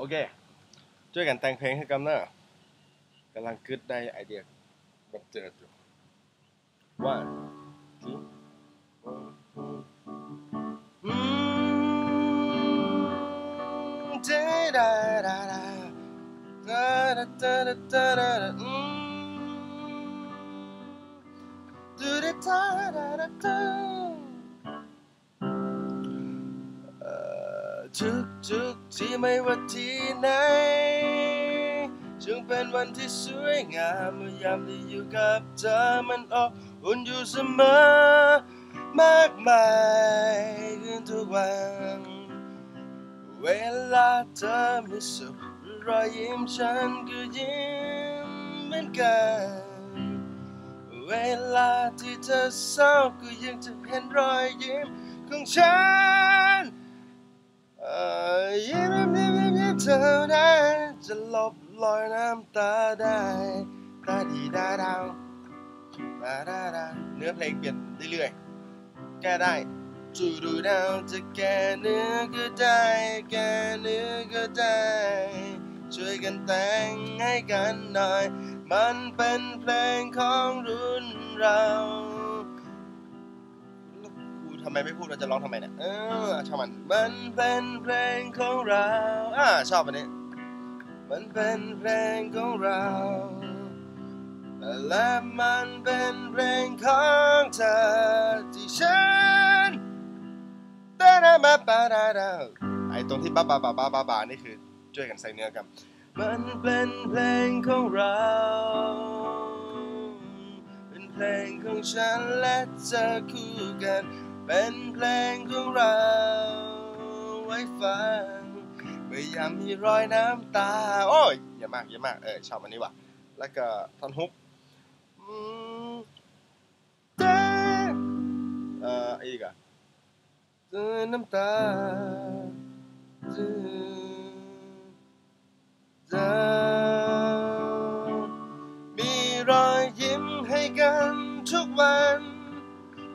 โอเค ช่วยกันแต่งเพลงให้กันเนอะกำลังคิดได้ไอเดียบันเจิดอยู่ว่าที่เจดาดาดาดาดาดาดาดูดาดาดา ทุกทุกที่ไม่ว่าที่ไหนจึงเป็นวันที่สวยงามเมื่อยามที่อยู่กับเธอมันอบอุ่นอยู่เสมอ มากมายขึ้นทุกวัน เวลาเธอมีสุขรอยยิ้มฉันก็ยิ้มเหมือนกัน เวลาที่เธอเศร้าก็ยังจะเห็นรอยยิ้มของฉันิ้มยิ้มยิ้มยิ้มเท่านั้จะลบรอยน้ำตาได้ตาดีดาดาวดาดาดาเนื้อเพลงเปลี่ยนเรื่อยๆ แก้ได้จูดูดาวจะแก้เนื้อก็ได้ แก้เนื้อก็ได้ ช่วยกันแต่งให้กันหน่อย มันเป็นเพลงของรุ่นเรา ทำไมไม่พูดเราจะร้องทำไมเนี่ยเออชอบมันมันเป็นเพลงของเราอ่าชอบอันนี้มันเป็นเพลงของเราและมันเป็นเพลงของเธอที่ฉันตาดาบาบาดาดาไอตรงที่บาบาบาบาบาบานี่คือช่วยกันใส่เนื้อกันมันเป็นเพลงของเรา เป็นเพลงของฉันและเธอคู่กัน เป็นเพลงของเราไว้ฟังเมื่ยามมีรอยน้ำตา โอ้ยเยอะมากเยอะมากเออชอบอันนี้ว่ะ แล้วก็ท่อนฮุกเอ่ออีกอะเจอน้ำตาเจอมีรอยยิ้มให้กันทุกวัน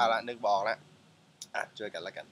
เอาละนึกบอกแล้วอะเจอกันแล้วกัน